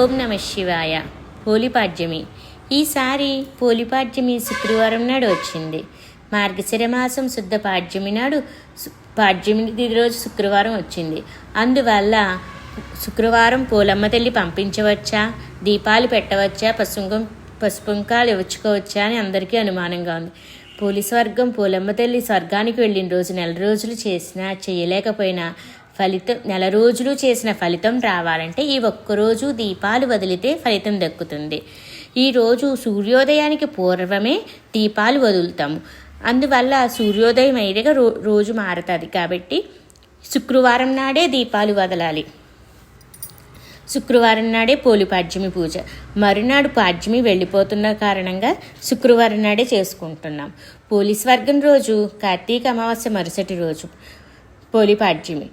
ఓం నమ శివాయ. పోలిపాడ్యమి. ఈసారి పోలిపాడ్యమి శుక్రవారం నాడు వచ్చింది. మార్గశిర మాసం శుద్ధ పాడ్యమి నాడు పాడ్యమి రోజు శుక్రవారం వచ్చింది. అందువల్ల శుక్రవారం పోలమ్మ తల్లి పంపించవచ్చా? దీపాలు పెట్టవచ్చా? పసుంగం పసుపుంకాలు ఇవ్వచ్చుకోవచ్చా అని అందరికీ అనుమానంగా ఉంది. పోలీస్ వర్గం పోలమ్మ తల్లి స్వర్గానికి వెళ్ళిన రోజు నెల రోజులు చేసినా చేయలేకపోయినా ఫలితం నెల రోజులు చేసిన ఫలితం రావాలంటే ఈ ఒక్కరోజు దీపాలు వదిలితే ఫలితం దక్కుతుంది. ఈరోజు సూర్యోదయానికి పూర్వమే దీపాలు వదులుతాము. అందువల్ల సూర్యోదయం అయ్యేగా రో రోజు మారుతుంది. కాబట్టి శుక్రవారం నాడే దీపాలు వదలాలి. శుక్రవారం నాడే పోలి పాడ్యమి పూజ. మరునాడు పాడ్యమి వెళ్ళిపోతున్న కారణంగా శుక్రవారం నాడే చేసుకుంటున్నాం. పోలీస్ వర్గం రోజు కార్తీక అమావాస్య మరుసటి రోజు పోలి పాడ్యమి.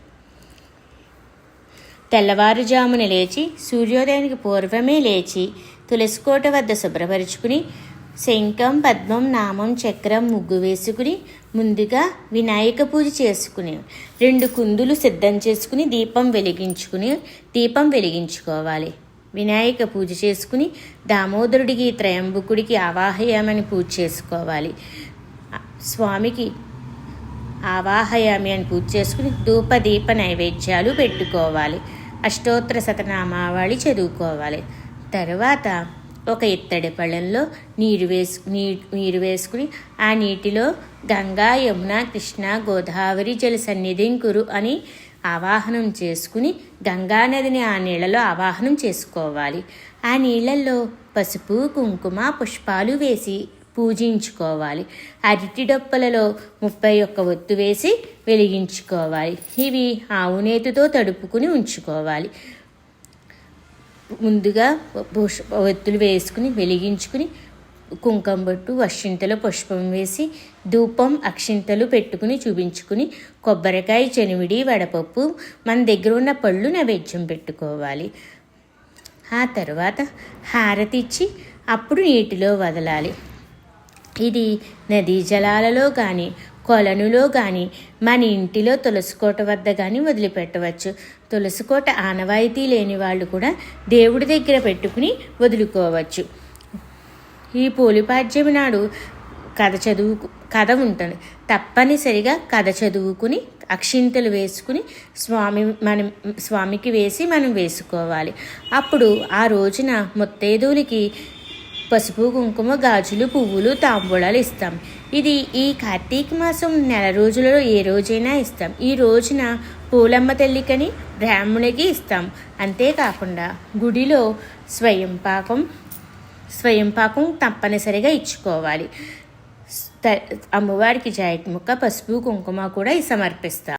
తెల్లవారుజామున లేచి సూర్యోదయానికి పూర్వమే లేచి తులసికోట వద్ద శుభ్రపరుచుకుని శంఖం పద్మం నామం చక్రం ముగ్గు వేసుకుని ముందుగా వినాయక పూజ చేసుకుని రెండు కుందులు సిద్ధం చేసుకుని దీపం వెలిగించుకుని దీపం వెలిగించుకోవాలి. వినాయక పూజ చేసుకుని దామోదరుడికి త్రయంబకుడికి ఆవాహయామని పూజ చేసుకోవాలి. స్వామికి ఆవాహయామి అని పూజ చేసుకుని ధూప దీప నైవేద్యాలు పెట్టుకోవాలి. అష్టోత్తర శతనామావళి చదువుకోవాలి. తర్వాత ఒక ఇత్తడి పళ్ళెంలో నీరు వేసు నీ నీరు వేసుకుని ఆ నీటిలో గంగా యమున కృష్ణ గోదావరి జల సన్నిధిం కురు అని ఆవాహనం చేసుకుని గంగా నదిని ఆ నీళ్ళలో ఆవాహనం చేసుకోవాలి. ఆ నీళ్ళల్లో పసుపు కుంకుమ పుష్పాలు వేసి పూజించుకోవాలి. అరటి డొప్పలలో ముప్పై ఒక్క ఒత్తు వేసి వెలిగించుకోవాలి. ఇవి ఆవునేతితో తడుపుకుని ఉంచుకోవాలి. ముందుగా ఒత్తులు వేసుకుని వెలిగించుకుని కుంకుమ బొట్టు అక్షింతలో పుష్పం వేసి ధూపం అక్షింతలు పెట్టుకుని చూపించుకుని కొబ్బరికాయ చెనిమిడి వడపప్పు మన దగ్గర ఉన్న పళ్ళు నైవేద్యం పెట్టుకోవాలి. ఆ తర్వాత హారతి ఇచ్చి అప్పుడు నీటిలో వదలాలి. ఇది నదీ జలాలలో కానీ కొలనులో కానీ మన ఇంటిలో తులసికోట వద్ద కానీ వదిలిపెట్టవచ్చు. తులసికోట ఆనవాయితీ లేని వాళ్ళు కూడా దేవుడి దగ్గర పెట్టుకుని వదులుకోవచ్చు. ఈ పోలిపాడ్యమి నాడు కథ చదువు కథ ఉంటుంది. తప్పనిసరిగా కథ చదువుకుని అక్షింతలు వేసుకుని స్వామి మనం స్వామికి వేసి మనం వేసుకోవాలి. అప్పుడు ఆ రోజున ముత్తైదువులకి పసుపు కుంకుమ గాజులు పువ్వులు తాంబూలాలు ఇస్తాం. ఇది ఈ కార్తీక మాసం నెల రోజులలో ఏ రోజైనా ఇస్తాం. ఈ రోజున పూలమ్మ తల్లికని బ్రాహ్మణికి ఇస్తాం. అంతేకాకుండా గుడిలో స్వయం పాకం స్వయం పాకం తప్పనిసరిగా ఇచ్చుకోవాలి. త- అమ్మవారికి జాయిట్ ముక్క పసుపు కుంకుమ కూడా సమర్పిస్తాం.